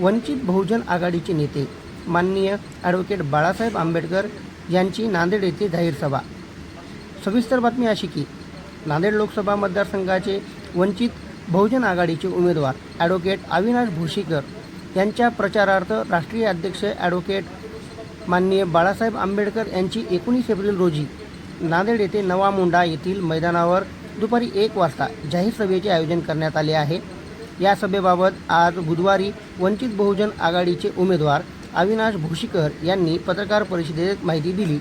वंचित बहुजन आघाडीचे नेते माननीय ॲडव्होकेट बाळासाहेब आंबेडकर यांची नांदेड येथे जाहीर सभा सविस्तर बातमी अशी की नांदेड लोकसभा मतदारसंघाचे वंचित बहुजन आघाडीचे उमेदवार ॲडव्होकेट अविनाश भोशीकर यांच्या प्रचारार्थ राष्ट्रीय अध्यक्ष ॲडव्होकेट माननीय बाळासाहेब आंबेडकर यांची एकोणीस एप्रिल रोजी नांदेड येथे नवा मुंडा येथील मैदानावर दुपारी एक वाजता जाहीर सभेचे आयोजन करण्यात आले आहे. या सभेबाबत आज बुधवारी वंचित बहुजन आघाडीचे उमेदवार अविनाश भोशीकर यांनी पत्रकार परिषदेत माहिती दिली.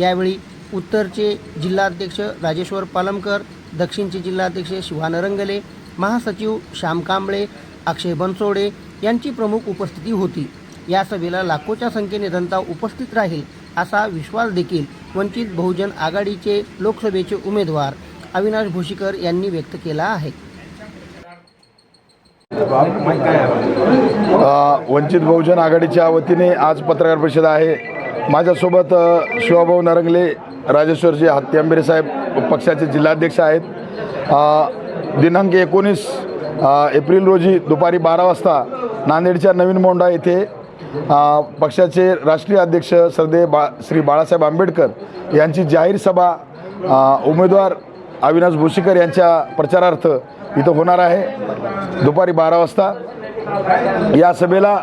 यावेळी उत्तरचे जिल्हाध्यक्ष राजेश्वर पालमकर दक्षिणचे जिल्हाध्यक्ष शिवान रंगले महासचिव श्याम कांबळे अक्षय बनसोडे यांची प्रमुख उपस्थिती होती. या सभेला लाखोच्या संख्येने जनता उपस्थित राहील असा विश्वास देखील वंचित बहुजन आघाडीचे लोकसभेचे उमेदवार अविनाश भोशीकर यांनी व्यक्त केला आहे. वंचित बहुजन आघाडीच्या वतीने आज पत्रकार परिषद आहे. माझ्यासोबत शिवाभाऊ नरंगले राजेश्वरजी हत्ती साहेब पक्षाचे जिल्हाध्यक्ष आहेत. दिनांक एकोणीस एप्रिल रोजी दुपारी बारा वाजता नांदेडच्या नवीन मोंडा येथे पक्षाचे राष्ट्रीय अध्यक्ष सरदे बा श्री बाळासाहेब आंबेडकर यांची जाहीर सभा उमेदवार अविनाश भोशीकर यांच्या प्रचारार्थ इथं होणार आहे. दुपारी बारा वाजता या सभेला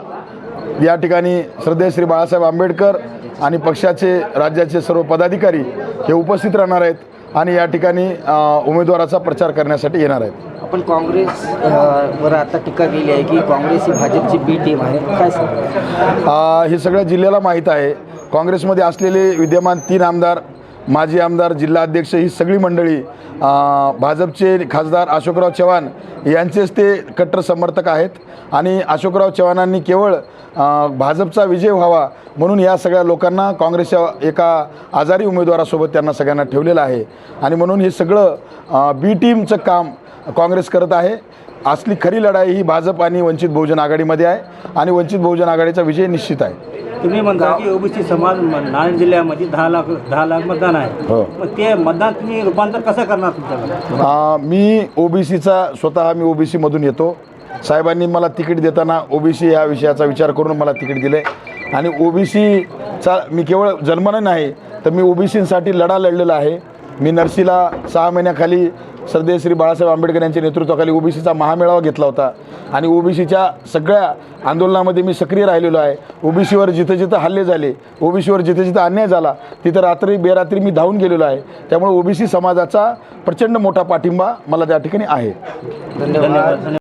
या ठिकाणी श्रद्धेय श्री बाळासाहेब आंबेडकर आणि पक्षाचे राज्याचे सर्व पदाधिकारी हे उपस्थित राहणार आहेत आणि या ठिकाणी उमेदवाराचा प्रचार करण्यासाठी येणार आहेत. आपण काँग्रेस वर आता टीका केली आहे की काँग्रेस ही भाजपची बी टीम आहे. काय सांग हे सगळ्या जिल्ह्याला माहीत आहे. काँग्रेसमध्ये असलेले विद्यमान तीन आमदार माजी आमदार जिल्हाध्यक्ष ही सगळी मंडळी भाजपचे खासदार अशोकराव चव्हाण यांचेच ते कट्टर समर्थक आहेत. आणि अशोकराव चव्हाणांनी केवळ भाजपचा विजय व्हावा म्हणून या सगळ्या लोकांना काँग्रेसच्या एका आजारी उमेदवारासोबत त्यांना सगळ्यांना ठेवलेलं आहे. आणि म्हणून हे सगळं बी टीमचं काम काँग्रेस करत आहे. असली खरी लढाई ही भाजप आणि वंचित बहुजन आघाडीमध्ये आहे आणि वंचित बहुजन आघाडीचा विजय निश्चित आहे. तुम्ही म्हणता की ओबीसी समाज नांदेड जिल्ह्यामध्ये दहा लाख दहा लाख मतदान आहे. हो. मग ते मतदान तुम्ही रूपांतर कसं करणार तुमच्याकडे? आ, मी ओबीसीचा स्वतः मी ओबीसीमधून येतो. साहेबांनी मला तिकीट देताना ओबीसी ह्या विषयाचा विचार करून मला तिकीट दिले. आणि ओबीसीचा मी केवळ जन्मानं नाही तर मी ओबीसीसाठी लढा लढलेला आहे. मी नरसीला सहा महिन्याखाली सरदेव श्री बाळासाहेब आंबेडकर यांच्या नेतृत्वाखाली ओबीसीचा महामेळावा घेतला होता. आणि ओबीसीच्या सगळ्या आंदोलनामध्ये मी सक्रिय राहिलेलो आहे. ओबीसीवर जिथं जिथं हल्ले झाले ओबीसीवर जिथं जिथं अन्याय झाला तिथं रात्री बेरात्री मी धावून गेलेलो आहे. त्यामुळे ओबीसी समाजाचा प्रचंड मोठा पाठिंबा मला त्या ठिकाणी आहे. धन्यवाद.